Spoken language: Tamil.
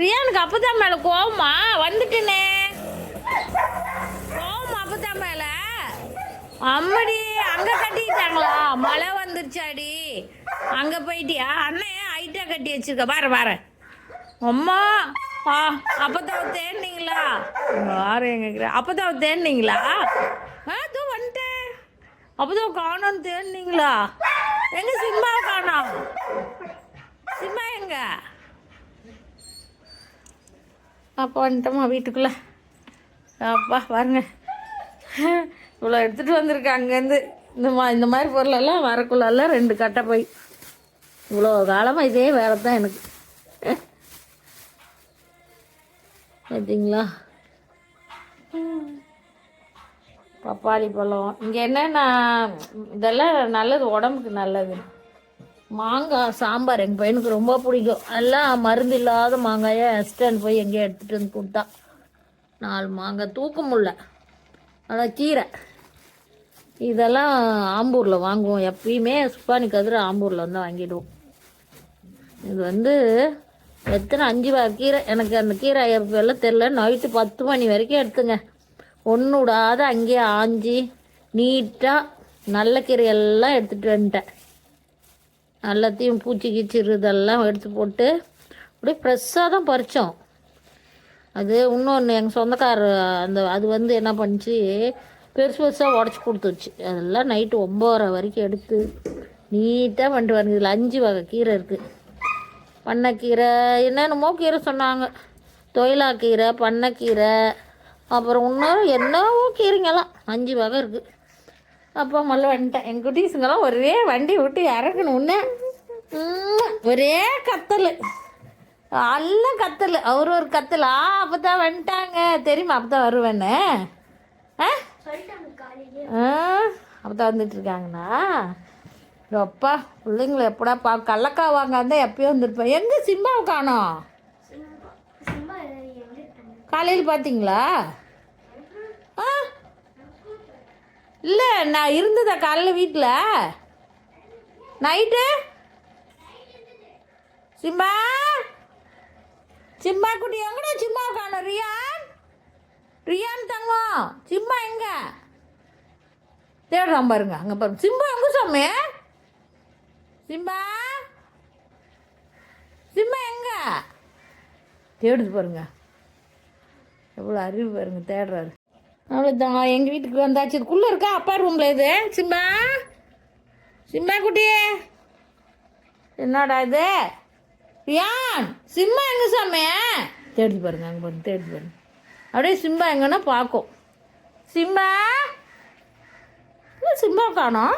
ரியானுக்கு அப்பதான் மேல கோவமா வந்துட்டுனே. கோவமா அப்பதான் மேல. அம்மடி அங்க கட்டிட்டாங்களா? மழை வந்துருச்சாடி. அங்க போயிட்டியா? அண்ணே ஹைட்டா கட்டி வச்சிருக்க. பாரு பாரு. அம்மா ஆ அப்பதான் தேடினீங்களா? யாரு எங்க அப்பதான் தேடினீங்களா? ஆ தூ வந்துட்டேன். அப்பதான் காணோன்னு தேடினீங்களா? எங்க சிம்மா காணோம்? சிம்மா எங்க? அப்பா வந்துட்டோமா வீட்டுக்குள்ளே? அப்பா பாருங்க. இவ்வளோ எடுத்துகிட்டு வந்திருக்கேன் அங்கேருந்து. இந்த மா இந்த மாதிரி பொருளெல்லாம் வரக்குள்ளெல்லாம் ரெண்டு கட்டை போய். இவ்வளோ காலமாக இதே வேலை தான் எனக்கு. பார்த்தீங்களா பப்பாளி பழம். இங்கே என்னென்னா இதெல்லாம் நல்லது உடம்புக்கு நல்லது. மாங்காய் சாம்பார் எங்கள் பையனுக்கு ரொம்ப பிடிக்கும். எல்லாம் மருந்து இல்லாத மாங்காயை எஸ்டன் போய் எங்கேயோ எடுத்துகிட்டு வந்து கொடுத்தா. நாலு மாங்காய் தூக்க முடில அதான் கீரை. இதெல்லாம் ஆம்பூரில் வாங்குவோம். எப்பயுமே சுப்பானி கதிர ஆம்பூரில் வந்து வாங்கிடுவோம். இது வந்து எத்தனை அஞ்சு வகை கீரை? எனக்கு அந்த கீரை எல்லாம் தெரில நைட்டு பத்து மணி வரைக்கும் எடுத்துங்க. ஒன்று விடாத அங்கேயே ஆஞ்சி நீட்டாக நல்ல கீரையெல்லாம் எடுத்துகிட்டு வந்துட்டேன். எல்லாத்தையும் பூச்சி கீச்சி இதெல்லாம் எடுத்து போட்டு அப்படியே ஃப்ரெஷ்ஷாக தான் பறித்தோம் அது இன்னொன்று எங்கள் சொந்தக்காரர் அந்த அது வந்து என்ன பண்ணிச்சு பெருசு பெருசாக உடச்சி கொடுத்துருச்சு அதெல்லாம் நைட்டு ஒம்போதரை வரைக்கும் எடுத்து நீட்டாக பண்ணிட்டு வருங்க இதில் அஞ்சு வகை கீரை இருக்குது பண்ணைக்கீரை என்னென்னமோ கீரை சொன்னாங்க. தொயிலாக்கீரை பண்ணைக்கீரை அப்புறம் இன்னும் என்னவோ கீரைங்கெல்லாம் அஞ்சு வகை இருக்குது அப்பா மல்ல வந்துட்டேன் எங்கள் குட்டீஸுங்கெல்லாம் ஒரே வண்டி விட்டு இறக்கணும் உம், ஒரே கத்தல். எல்லாம் கத்தல். அவர் ஒரு கத்தல். ஆ அப்போ தான் வந்துட்டாங்க. தெரியுமா அப்போ தான் வருவேன்னு? ஆ? ஆ அப்போ தான் வந்துட்டு இருக்காங்கண்ணா. அப்பா பிள்ளைங்களை எப்படா பா கடலக்கா வாங்காந்தா எப்பயோ வந்திருப்பேன். எங்கே சிம்மாவை காணோம்? காலையில் பார்த்தீங்களா ஆ இல்லை நான் இருந்ததா காலையில் வீட்டில் நைட்டு? சிம்மா சிம்மா குட்டி எங்கடா சிம்மா காணோம் ரியான்? ரியான் தங்கம். சிம்மா எங்க? தேடுறான் பாருங்க அங்கே பாருங்க. சிம்பா எங்க சாமி? சிம்பா? சிம்மா எங்க? தேடுது பாருங்க. எவ்வளோ அறிவு பாருங்க தேடுறாரு. அவ்வளோதான் எங்கள் வீட்டுக்கு வந்தாச்சு. இதுக்குள்ளே இருக்கா? அப்பா ரூமில் இது. சிம்பா? சிம்பா குட்டி. என்னடா இது? ஏன் சிம்மா எங்கே சாமி? தேடி பாருங்க அங்கே பாருங்க தேடி பாருங்க. அப்படியே சிம்பா எங்கன்னா பார்க்கும். சிம்பா? இல்லை சிம்பா காணோம்?